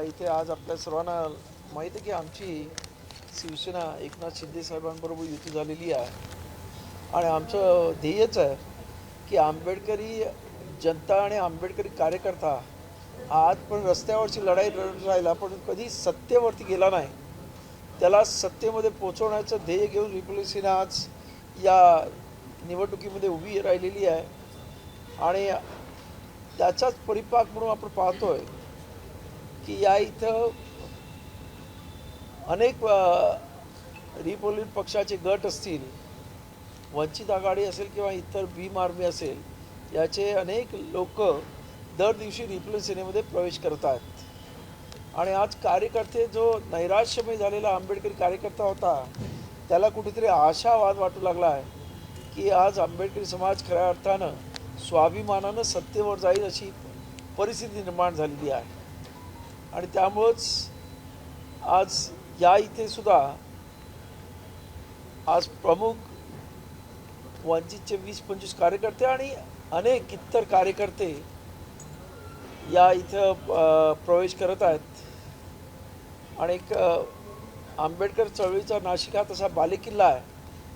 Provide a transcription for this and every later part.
इथे आज आपल्या सर्वांना माहीत आहे की आमची शिवसेना एकनाथ शिंदे साहेबांबरोबर युती झालेली आहे. आणि आमचं ध्येयच आहे की आंबेडकरी जनता आणि आंबेडकरी कार्यकर्ता आज पण रस्त्यावरची लढाई लढत राहिला पण कधी सत्तेवरती गेला नाही. त्याला सत्तेमध्ये पोचवण्याचं ध्येय घेऊन रिपब्लिक सेना आज या निवडणुकीमध्ये उभी राहिलेली आहे. आणि त्याचाच परिपाक म्हणून आपण पाहतोय की या इथं अनेक रिपब्लिक पक्षाचे गट असतील वंचित आघाडी असेल किंवा इतर भीम आर्मी असेल याचे अनेक लोक दर दिवशी रिपब्लिक सेनेमध्ये प्रवेश करत आहेत आणि आज कार्यकर्ते जो नैराश्यमय झालेला आंबेडकरी कार्यकर्ता होता त्याला कुठेतरी आशावाद वाटू लागला आहे की आज आंबेडकरी समाज खऱ्या अर्थानं स्वाभिमानानं सत्तेवर जाईल अशी परिस्थिती निर्माण झालेली आहे. आणि त्यामुळंच आज या इथे सुद्धा आज प्रमुख वंचितचे वीस पंचवीस कार्यकर्ते आणि अनेक इतर कार्यकर्ते या इथं प्रवेश करत आहेत. आणि एक आंबेडकर चळवळीचा नाशिक हा तसा बालेकिल्ला आहे.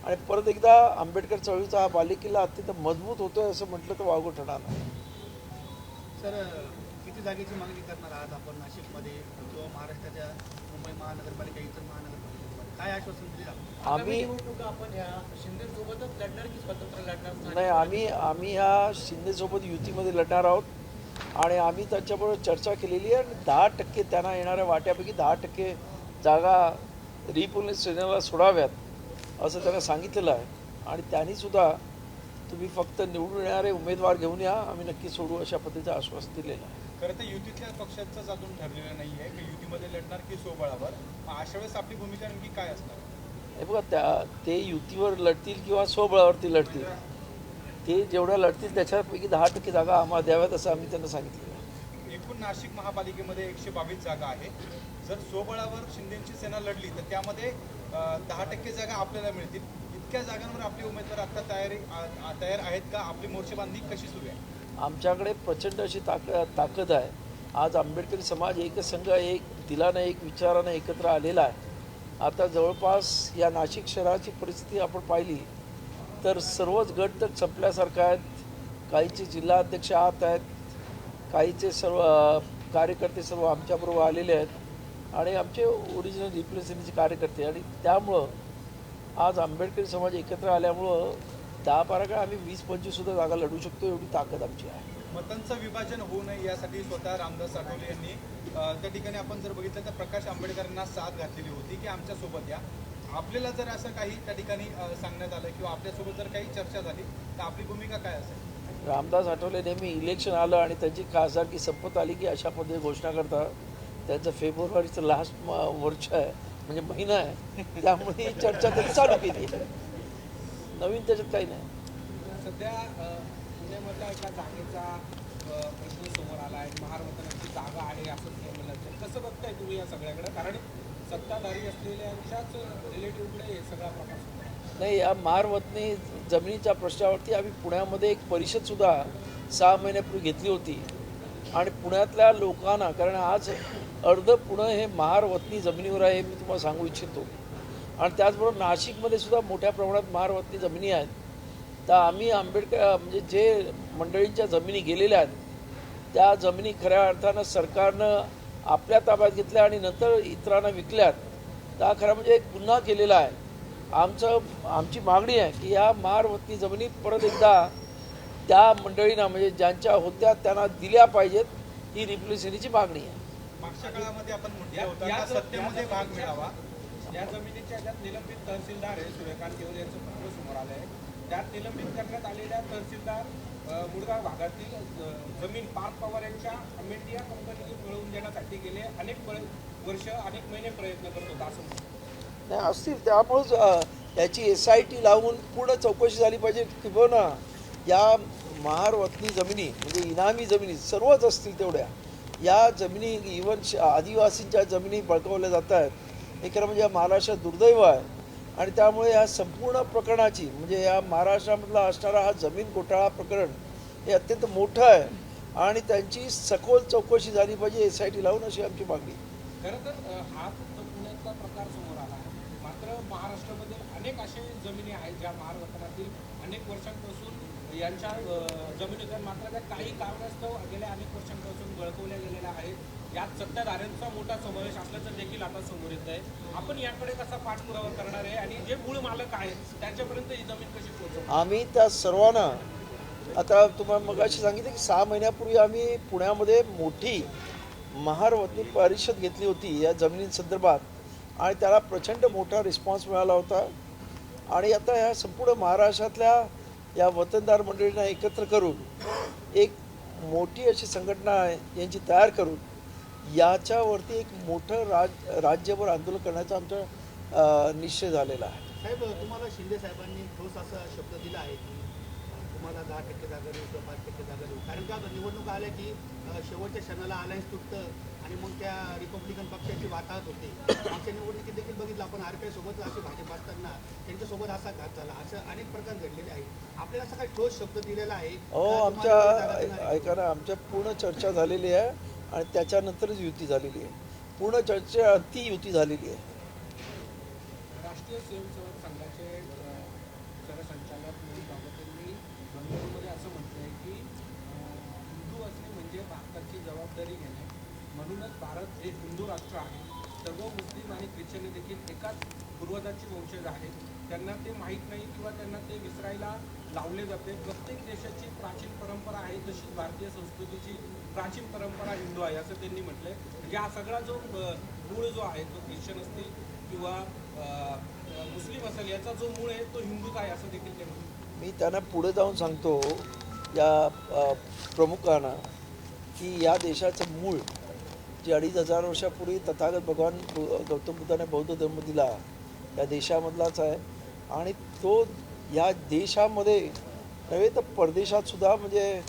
आणि परत एकदा आंबेडकर चळवळीचा हा बालेकिल्ला अत्यंत मजबूत होतोय असं म्हटलं तर वावगं ठरणार नाही. सर किती जागेची मागणी करणार आहात आपण नाशिकमध्ये किंवा महाराष्ट्राच्या मुंबई महानगरपालिका इतर महानगरपालिका काय आश्वासन दिले आम्ही निवडणुका आपण या शिंदे सोबतच लढणार की स्वतंत्र लढणार? नाही आम्ही आम्ही ह्या शिंदेसोबत युतीमध्ये लढणार आहोत. आणि आम्ही त्यांच्याबरोबर चर्चा केलेली आहे आणि दहा टक्के त्यांना येणाऱ्या वाट्यापैकी दहा टक्के जागा रिपोलिस सेनेला सोडाव्यात. असं त्यांना सांगितलेलं आहे. आणि त्यांनीसुद्धा तुम्ही फक्त निवडून येणारे उमेदवार घेऊन या आम्ही नक्की सोडू अशा पद्धतीचं आश्वासन दिलेलं आहे. खरं तर युतीतल्या पक्षांचंच अजून ठरलेलं नाही आहे. की युतीमध्ये लढणार की सोबळावर. अशा वेळेस आपली भूमिका नेमकी काय असणार? हे बघा त्या ते युतीवर लढतील किंवा स्वबळावरती लढतील ते जेवढ्या लढतील त्याच्यापैकी दहा टक्के जागा आम्हाला द्याव्यात असं आम्ही त्यांना सांगितलेलं आहे. एकूण नाशिक महापालिकेमध्ये एकशे बावीस जागा आहे. जर सोबळावर शिंदेची सेना लढली तर त्यामध्ये दहा टक्के जागा आपल्याला मिळतील. इतक्या जागांवर आपले उमेदवार आता तयारी तयार आहेत का? आपली मोर्चेबांधणी कशी सुरू आहे? आमच्याकडे प्रचंड अशी ताक ताकद आहे. आज आंबेडकरी समाज एकसंघ एक दिलानं एक विचारानं एकत्र आलेला आहे. आता जवळपास या नाशिक शहराची परिस्थिती आपण पाहिली तर सर्वच गट तर संपल्यासारखं आहेत. काहीचे जिल्हाध्यक्ष आत आहेत. काहीचे सर्व कार्यकर्ते सर्व आमच्याबरोबर आलेले आहेत. आणि आमचे ओरिजिनल रिप्रेझेंटेटिव्हचे कार्यकर्ते. आणि त्यामुळं आज आंबेडकरी समाज एकत्र आल्यामुळं दहा बारा काय आम्ही वीस पंचवीस सुद्धा जागा लढू शकतो एवढी ताकद आमची आहे. मतांचं विभाजन होऊ नये यासाठी स्वतः रामदास आठवले यांनी त्या ठिकाणी आपण जर बघितलं तर प्रकाश आंबेडकरांना साथ घातलेली होती की आमच्यासोबत या. आपल्याला जर असं काही त्या ठिकाणी सांगण्यात आलं किंवा आपल्यासोबत जर काही चर्चा झाली तर आपली भूमिका काय असेल? रामदास आठवले नेहमी इलेक्शन आलं आणि त्यांची खासदारकी संपत आली की अशा पद्धतीने घोषणा करतात त्यांचं फेब्रुवारीचं लास्ट वर्ष आहे म्हणजे महिना आहे त्यामुळे ही चर्चा त्यांनी चालू केली. नवीन त्याच्यात काही नाही सध्या एका जागेचा प्रश्न समोर आला आहे महाराष्ट्राची जागा आहे असं म्हणलं जातं. कसं बघताय तुम्ही या सगळ्याकडे कारण सत्ताधारी असलेल्यांच्याच रिलेटिव्हकडे हे सगळा प्रकार. नाही या मारवतनी जमिनीच्या प्रश्नावरती आम्ही पुण्यामध्ये एक परिषदसुद्धा सहा महिन्यापूर्वी घेतली होती आणि पुण्यातल्या लोकांना कारण आज अर्ध पुणं हे महार वतनी जमिनीवर आहे हे मी तुम्हाला सांगू इच्छितो. आणि त्याचबरोबर नाशिकमध्ये सुद्धा मोठ्या प्रमाणात महार वतनी जमिनी आहेत. तर आम्ही आंबेडकर म्हणजे जे मंडळींच्या जमिनी गेलेल्या आहेत त्या जमिनी खऱ्या अर्थानं सरकारनं आपल्या ताब्यात घेतल्या आणि नंतर इतरांना विकल्यात तर खरा म्हणजे एक गुन्हा केलेला आहे. आमचं आमची मागणी आहे की या महारवतनी जमिनी परत एकदा त्या मंडळींना म्हणजे ज्यांच्या होत्या त्यांना दिल्या पाहिजेत ही रिपब्लिक सेनेची मागणी आहे. मागच्या काळामध्ये आपण म्हटलं या- सत्तेमध्ये भाग मिळावा. या जमिनीच्या ज्यात निलंबित तहसीलदार आहे सूर्यकांत केवल यांचं पत्र समोर आलं आहे त्यात निलंबित करण्यात आलेल्या तहसीलदार मुळगाव भागातील जमीन पार्थ पवार यांच्या अमेंडिया कंपनीने मिळवून देण्यासाठी गेले. अनेक वर्ष अनेक महिने प्रयत्न करत होता असं. नाही असतील. त्यामुळंच याची एस आय टी लावून पूर्ण चौकशी झाली पाहिजे किंवा या महारवतनी जमिनी म्हणजे इनामी जमिनी सर्वच असतील तेवढ्या या जमिनी इवन श आदिवासींच्या जमिनी बळकवल्या जात आहेत. हे खरं म्हणजे या महाराष्ट्रात दुर्दैव आहे. आणि त्यामुळे या संपूर्ण प्रकरणाची म्हणजे या महाराष्ट्रामधला असणारा हा जमीन घोटाळा प्रकरण हे अत्यंत मोठं आहे. आणि त्यांची सखोल चौकशी झाली पाहिजे एस आय टी लावून अशी आमची मागणी. खरं तर हा फक्त प्रकार समोर आला मात्र महाराष्ट्रामध्ये अनेक असे जमिनी आहेत ज्या महाराष्ट्रातील अनेक वर्षांपासून यांच्या अ, जमिनी तर मात्र त्या काही कारणास्तव गेल्या अनेक वर्षांपासून गळकवल्या गेलेल्या आहेत. यात सत्ताधाऱ्यांचा मोठा समावेश असल्याचं देखील आता समोर येत आहे. आपण याकडे कसा पाठपुरावा करणार आहे आणि जे मूळ मालक आहेत त्यांच्यापर्यंत ही जमीन कशी पोहोचवणार? आम्ही त्या सर्वांना आता तुम्हाला मगाशी सांगितलं की सहा महिन्यापूर्वी आम्ही पुण्यामध्ये मोठी महारवतनी परिषद घेतली होती या जमिनींसंदर्भात आणि त्याला प्रचंड मोठा रिस्पॉन्स मिळाला होता. आणि आता ह्या संपूर्ण महाराष्ट्रातल्या या वतनदार मंडळींना एकत्र करून एक मोठी अशी संघटना आहे यांची तयार करून याच्यावरती एक मोठं राज राज्यभर आंदोलन करण्याचा आमचा निश्चय झालेला आहे. साहेब तुम्हाला शिंदे साहेबांनी ठोस असा शब्द दिला आहे की तुम्हाला दहा टक्के जागा देऊ किंवा पाच टक्के जागा देऊ. कारण का निवडणूक आल्या की शेवटच्या क्षणाला अलायन्स तुटतं आणि मग त्या रिपब्लिकन पक्षाची वाताहत होते. मागच्या निवडणुकीत देखील बघितलं आपण आर पी सोबत अशी भाजप असताना त्यांच्यासोबत असा घात झाला. असं अनेक प्रकार घडलेले आहेत. आपल्याला असा काही ठोस शब्द दिलेला आहे हो आमच्या? ऐका ना आमच्या पूर्ण चर्चा झालेली आहे आणि त्याच्यानंतरच युती झालेली आहे. पूर्ण चर्चा अति युती झालेली आहे. राष्ट्रीय स्वयंसेवक संघाचे सरसंचालक भागवत यांनी बंगळुरूमध्ये असं म्हटलं आहे की हिंदू असणे म्हणजे भारताची जबाबदारी घेणे. म्हणूनच भारत हे हिंदू राष्ट्र आहे. सर्व मुस्लिम आणि ख्रिश्चन देखील एकाच पूर्वजाची वंशज आहेत. त्यांना ते माहीत नाही किंवा त्यांना ते विसरायला लावले जाते. प्रत्येक देशाची प्राचीन परंपरा आहे तशी भारतीय संस्कृतीची प्राचीन परंपरा हिंदू आहे असं त्यांनी म्हटलं म्हणजे हा सगळा जो मूळ जो आहे तो ख्रिश्चन असतील किंवा मुस्लिम असेल याचा जो मूळ आहे तो हिंदूच आहे असं देखील ते म्हणतात. मी त्यांना पुढे जाऊन सांगतो या प्रमुखांना की या देशाचं मूळ जे अडीच हजार वर्षापूर्वी तथागत भगवान गौतम बुद्धाने बौद्ध धर्म दिला. या देशामधलाच आहे. आणि तो या देशामध्ये नव्हे तर परदेशात सुद्धा म्हणजे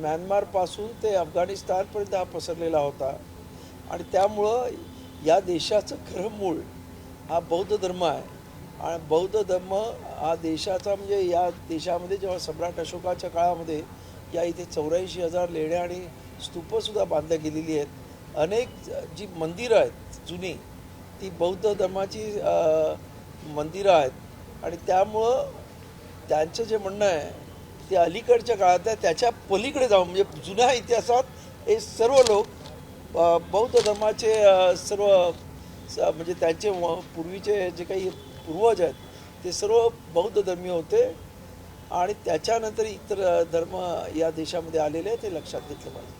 म्यानमारपासून ते अफगाणिस्तानपर्यंत हा पसरलेला होता. आणि त्यामुळं या देशाचं खरं मूळ हा बौद्ध धर्म आहे. आणि बौद्ध धर्म हा देशाचा म्हणजे या देशामध्ये जेव्हा सम्राट अशोकाच्या काळामध्ये या इथे चौऱ्याऐंशी हजार लेण्या आणि स्तूपंसुद्धा बांधल्या गेलेली आहेत अनेक जी मंदिरं आहेत जुनी ती बौद्ध धर्माची मंदिरं आहेत. आणि त्यामुळं त्यांचं जे म्हणणं आहे ते अलीकडच्या काळात आहे त्याच्या पलीकडे जाऊन म्हणजे जुन्या इतिहासात हे सर्व लोक बौद्ध धर्माचे सर्व स- म्हणजे त्यांचे पूर्वीचे जे काही पूर्वज आहेत ते सर्व बौद्ध धर्मीय होते. आणि त्याच्यानंतर इतर धर्म या देशामध्ये आलेले ते लक्षात घेतलं पाहिजे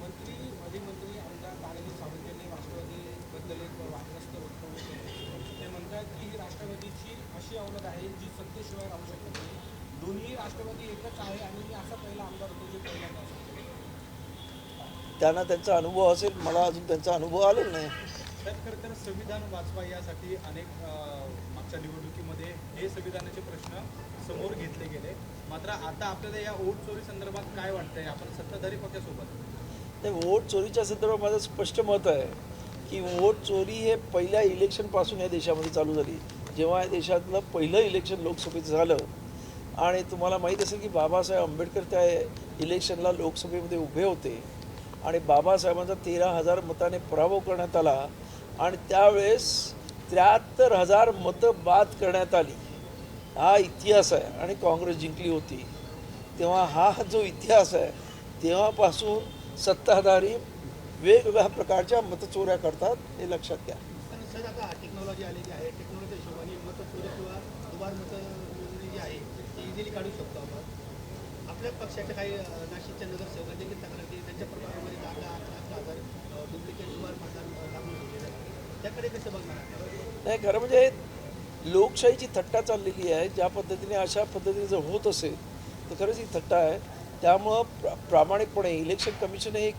मंत्री माजी मंत्री आमदार बाळाजी सावंत यांनी राष्ट्रवादीबद्दल एक वादग्रस्त वक्तव्य केलं ते म्हणतात की ही राष्ट्रवादीची अशी अवलत आहे जी सत्तेशिवाय राहू शकत नाही दोन्ही राष्ट्रवादी एकच आहे आणि मी असा पहिला आमदार होतो जे पहिल्यांदा असं केलं. त्यांना त्यांचा अनुभव असेल मला अजून त्यांचा अनुभव आलेला नाही. खरं तर संविधान वाचवा यासाठी अनेक मागच्या निवडणुकीमध्ये हे संविधानाचे प्रश्न समोर घेतले गेले. मात्र आता आपल्याला या ओट चोरी संदर्भात काय वाटतंय? आपण सत्ताधारी पक्षासोबत. नाही वोट चोरीच्या संदर्भात माझं स्पष्ट मत आहे की वोट चोरी हे पहिल्या इलेक्शनपासून या देशामध्ये चालू झाली. जेव्हा या देशातलं पहिलं इलेक्शन लोकसभेचं झालं आणि तुम्हाला माहीत असेल की बाबासाहेब आंबेडकर त्या इलेक्शनला लोकसभेमध्ये उभे होते. आणि बाबासाहेबांचा तेरा हजार मताने पराभव करण्यात आला आणि त्यावेळेस त्र्याहत्तर हजार मतं बाद करण्यात आली. हा इतिहास आहे आणि काँग्रेस जिंकली होती. तेव्हा हा जो इतिहास आहे तेव्हापासून सत्ताधारी वेगवेगळ्या प्रकारच्या मतचोऱ्या करतात हे लक्षात घ्या. टेक्नॉलॉजी आलेली आहे. टेक्नॉलॉजी हिशोबाने मतचोरी किंवा दुबार मत नोंदणी जी आहे ती इझिली काढू शकतो आपण. आपल्या पक्षाच्या काही नाशिकच्या नगरसेवकांनी देखील तक्रार केली. त्यांच्या प्रभागामध्ये दहा दहा अकरा अकरा हजार डुप्लिकेट दुबार मतदान लागून लागू आहे त्याकडे कसं बघणार नाही खरं म्हणजे लोकशाहीची थट्टा चाललेली आहे. ज्या पद्धतीने अशा पद्धतीने जर होत असेल तर खरंच ही थट्टा आहे. त्यामुळं प्रा प्रामाणिकपणे इलेक्शन कमिशन एक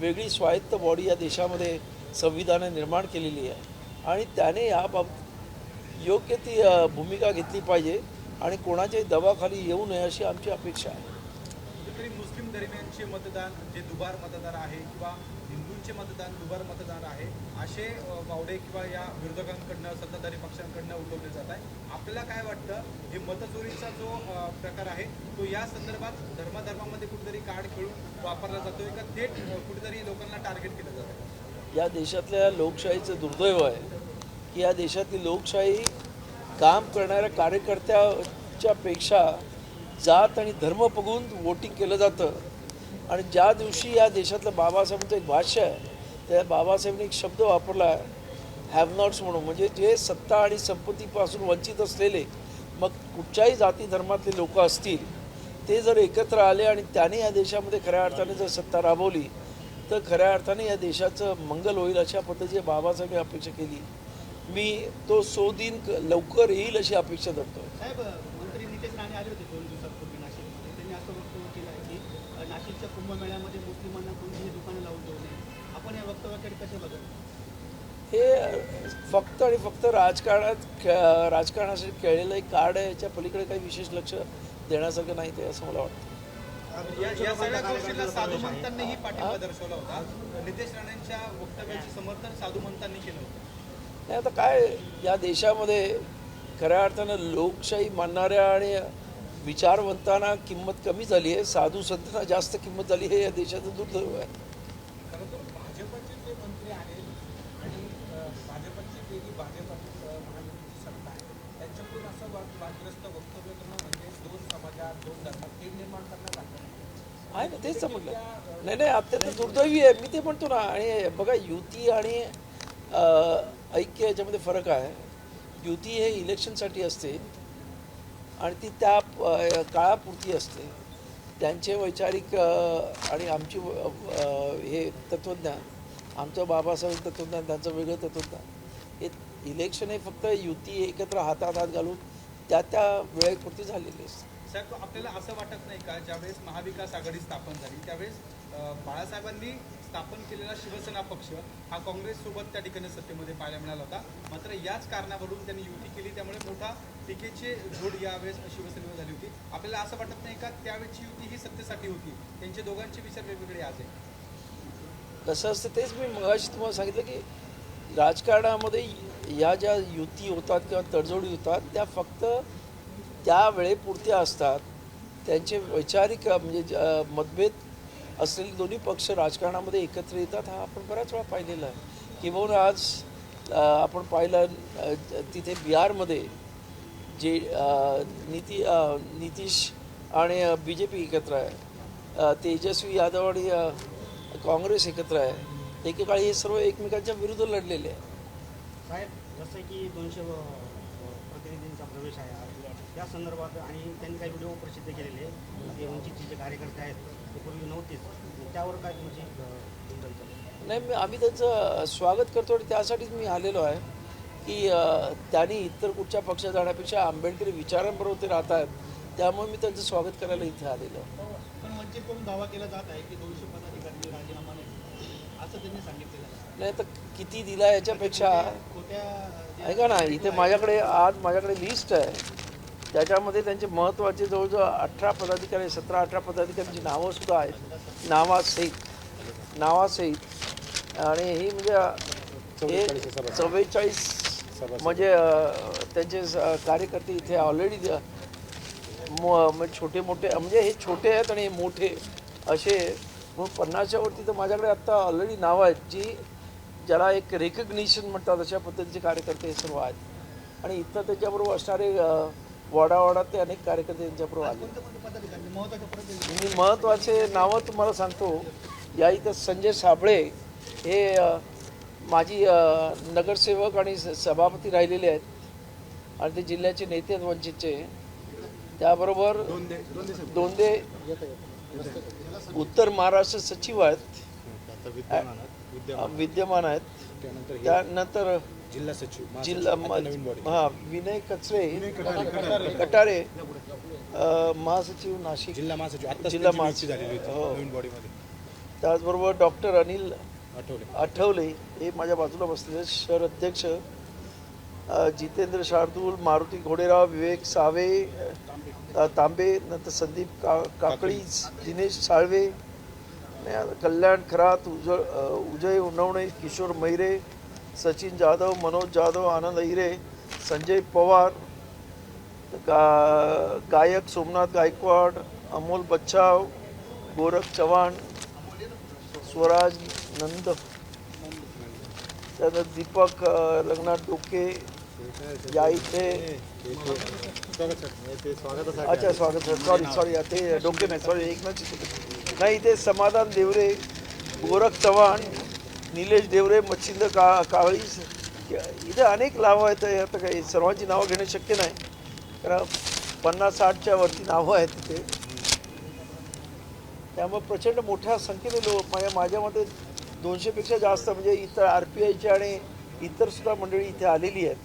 वेगळी स्वायत्त बॉडी या देशामध्ये संविधानं निर्माण केलेली आहे. आणि त्याने याबाबत योग्य ती भूमिका घेतली पाहिजे. आणि कोणाच्याही दबाखाली येऊ नये अशी आमची अपेक्षा आहे. कुठेतरी मुस्लिम धर्मियांचे मतदान जे दुबार मतदार आहे किंवा हिंदूंचे मतदान दुबार मतदार आहे असे वावडे किंवा या विरोधकांकडनं सत्ताधारी पक्षांकडनं उठवले जात आहे. आपल्याला काय वाटतं हे मतचोरीचा जो प्रकार आहे तो या संदर्भात धर्माधर्मामध्ये कुठेतरी कार्ड खेळून वापरला जातोय का? थेट कुठेतरी लोकांना टार्गेट केलं जातं या देशातल्या लोकशाहीचं दुर्दैव आहे की या देशातली लोकशाही काम करणाऱ्या कार्यकर्त्याच्या पेक्षा जात आणि धर्म बघून वोटिंग केलं जातं. आणि ज्या दिवशी या देशातलं बाबासाहेबांचं एक भाष्य आहे त्या बाबासाहेबांनी एक शब्द वापरला आहे हॅव नॉट्स म्हणून. म्हणजे जे सत्ता आणि संपत्तीपासून वंचित असलेले मग कुठच्याही जाती धर्मातले लोक असतील ते जर एकत्र आले आणि त्याने या देशामध्ये खऱ्या अर्थाने जर सत्ता राबवली तर खऱ्या अर्थाने या देशाचं मंगल होईल अशा पद्धतीने बाबासाहेबांनी अपेक्षा केली. मी तो सो दिन लवकर येईल अशी अपेक्षा धरतो. साहेब मंत्री नितेश राणे आले होते दोन दिवसापूर्वी नाशिकमध्ये. त्यांनी असं वक्तव्य केलं आहे की अ, नाशिकच्या कुंभमेळ्यामध्ये मुस्लिमांना कोणतीही दुकानं लावून देऊ नये. आपण या वक्तव्याकडे कसे बघत हे फक्त आणि फक्त राजकारणात राजकारणासाठी खेळलेलं एक कार्ड आहे. याच्या पलीकडे काही विशेष लक्ष देण्यासारखं नाही ते असं मला वाटतं. साधू मंतांनीही पाठिंबा दर्शवला होता. नितेश राणेंच्या वक्तव्याचे समर्थन साधू मंतांनी केलं होतं. नाही आता काय या देशामध्ये खऱ्या अर्थानं लोकशाही मानणाऱ्या आणि विचारवंतांना किंमत कमी झाली आहे साधू संतांना जास्त किंमत झाली आहे या देशाचं दुर्दैव आहे. म्हणजे आहे ना तेच म्हटलं नाही नाही अत्यंत दुर्दैवी आहे मी ते म्हणतो ना आणि बघा युती आणि ऐक्य याच्यामध्ये फरक आहे. युती हे इलेक्शनसाठी असते आणि ती त्या काळापुरती असते. त्यांचे वैचारिक आणि आमची हे तत्त्वज्ञान आमचं बाबासाहेब तत्त्वज्ञान त्यांचं वेगळं तत्त्वज्ञान हे इलेक्शन हे फक्त युती एकत्र हातात हात घालून त्या त्या वेळेपुरती झालेली असते. साहेब आपल्याला असं वाटत नाही का? ज्यावेळेस महाविकास आघाडी स्थापन झाली त्यावेळेस बाळासाहेबांनी स्थापन केलेला शिवसेना पक्ष हा काँग्रेससोबत त्या ठिकाणी सत्तेमध्ये पाहायला मिळाला होता. मात्र याच कारणावरून त्यांनी युती केली. त्यामुळे मोठा टीकेची जोड यावेळेस शिवसेनेवर झाली होती. आपल्याला असं वाटत नाही का त्यावेळेची युती ही सत्तेसाठी होती? त्यांचे दोघांचे विचार वेगवेगळे आज आहे कसं असतं तेच मी मगाशी तुम्हाला सांगितलं की राजकारणामध्ये या ज्या युती होतात किंवा तडजोडी होतात त्या फक्त त्या वेळेपुरत्या असतात. त्यांचे वैचारिक म्हणजे मतभेद असलेले दोन्ही पक्ष राजकारणामध्ये एकत्र येतात हा आपण बऱ्याच वेळा पाहिलेला आहे. किंवा आज आपण पाहिलं तिथे बिहारमध्ये जे नीती नितीश आणि बी जे पी एकत्र आहे तेजस्वी यादव आणि काँग्रेस एकत्र आहे. एकेकाळी हे सर्व एकमेकांच्या विरुद्ध लढलेले आहे. साहेब जसं की दोनशे प्रतिनिधींचा प्रवेश आहे. आज त्या संदर्भात आणि त्यांनी काही व्हिडिओ प्रसिद्ध केलेले ते वंचितचे जे कार्यकर्ते आहेत ते पूर्वी नव्हतेच. त्यावर काय तुमची? नाही मी आम्ही त्याचं स्वागत करतो आणि त्यासाठीच मी आलेलो आहे की त्यांनी इतर कुठच्या पक्षात जाण्यापेक्षा आंबेडकरी विचारांबरोबर ते राहत आहेत. त्यामुळे मी त्यांचं स्वागत करायला इथे आलेलो आहे. पण वंचित दावा केला जात आहे की दोनशे पदाधिकारी राजीनामा नाही? असं त्यांनी सांगितलेलं आहे. नाही तर किती दिला याच्यापेक्षा? ऐका ना इथे माझ्याकडे आज माझ्याकडे लिस्ट आहे. त्याच्यामध्ये त्यांचे महत्त्वाचे जवळजवळ अठरा पदाधिकारी सतरा अठरा पदाधिकाऱ्यांची नावं सुद्धा आहेत. नावासहित. नावासहित. आणि ही म्हणजे हे चव्वेचाळीस म्हणजे त्यांचे स- कार्यकर्ते इथे ऑलरेडी छोटे मोठे म्हणजे हे छोटे आहेत आणि हे मोठे असे पन्नासच्यावरती पन्नासच्या वरती तर माझ्याकडे आत्ता ऑलरेडी नावं आहेत जी ज्याला एक रेकग्निशन म्हणतात अशा पद्धतीचे कार्यकर्ते हे सर्व आहेत. आणि इथं त्याच्याबरोबर असणारे अं, अनेक कार्यकर्ते त्यांच्याबरोबर आले. मी महत्त्वाचे नावं तुम्हाला सांगतो. या इथं संजय साबळे हे माझी माजी नगरसेवक आणि स- सभापती राहिलेले आहेत. आणि ते जिल्ह्याचे नेते आहेत वंचितचे. त्याबरोबर दोंदे उत्तर महाराष्ट्र सचिव आहेत. विद्यमान आहेत. त्यानंतर जिल्हा सचिव जिल्हा नवीन हा विनय कचरे. कटारे अ, महासचिव नाशिक. जिल्हा महासचिव. आता जिल्हा जिल्हा महासचिव. झालेली होती हो. नवीन बॉडीमध्ये त्याचबरोबर डॉक्टर अनिल आठवले. आठवले हे माझ्या बाजूला बसलेले शहर अध्यक्ष अ, जितेंद्र शार्दूल मारुती घोडेराव विवेक सावे अ, तांबे. नंतर संदीप का काकळी दिनेश साळवे कल्याण खरात उज उजय उन्नवणे किशोर मैरे सचिन जाधव मनोज जाधव आनंद हिरे संजय पवार गा गायक सोमनाथ गायकवाड अमोल बच्चाव गोरख चव्हाण स्वराज नंद त्यानंतर दीपक रंगनाथ डोके या इथे अच्छा स्वागत सर सॉरी ते डोके नाही सॉरी एकनाथ शिंदे. नाही इथे समाधान देवरे गोरख चव्हाण निलेश देवरे मच्छिंद्र का काळी इथे अनेक नावं आहेत. आता काही सर्वांची नावं घेणं शक्य नाही. कारण पन्नास साठच्या वरती नावं आहेत तिथे त्यामुळे प्रचंड मोठ्या संख्येने लोक माझ्या माझ्या मते दोनशेपेक्षा जास्त म्हणजे इतर आर पी आयची आणि इतर सुद्धा मंडळी इथे आलेली आहेत.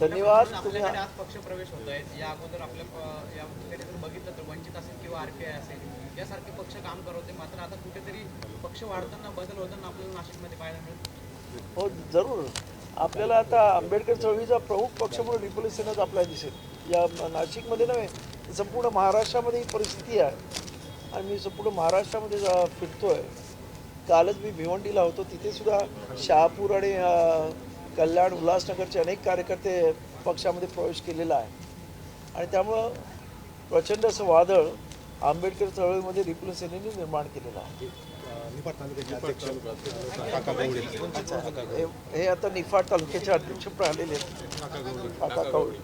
धन्यवाद. तुम्ही आपल्याकडे आज पक्ष प्रवेश होत आहेत या अगोदर आपल्या प- या ठिकाणी जर बघितलं तर वंचित असेल किंवा आरपीआय असेल यासारखे पक्ष काम करत होते. मात्र आता कुठेतरी पक्ष वाढताना बदल होताना आपल्याला नाशिकमध्ये पाहायला मिळेल. हो जरूर. आपल्याला आता आंबेडकर चळवळीचा प्रमुख पक्ष म्हणून रिपब्लिक सेनाच आपल्याला दिसेल या नाशिकमध्ये नव्हे तर संपूर्ण महाराष्ट्रामध्ये ही परिस्थिती आहे. आणि मी संपूर्ण महाराष्ट्रामध्ये जा फिरतोय. कालच मी भिवंडीला होतो. तिथे सुद्धा शहापूर आणि अ, कल्याण उल्हासनगरचे अनेक कार्यकर्ते पक्षामध्ये प्रवेश केलेला आहे. आणि त्यामुळं प्रचंड असं वादळ आंबेडकर चळवळीमध्ये रिपब्लिक सेनेने निर्माण केलेलं आहे. हे आता निफाड तालुक्याचे अध्यक्ष पण आलेले आहेत. काका कवळे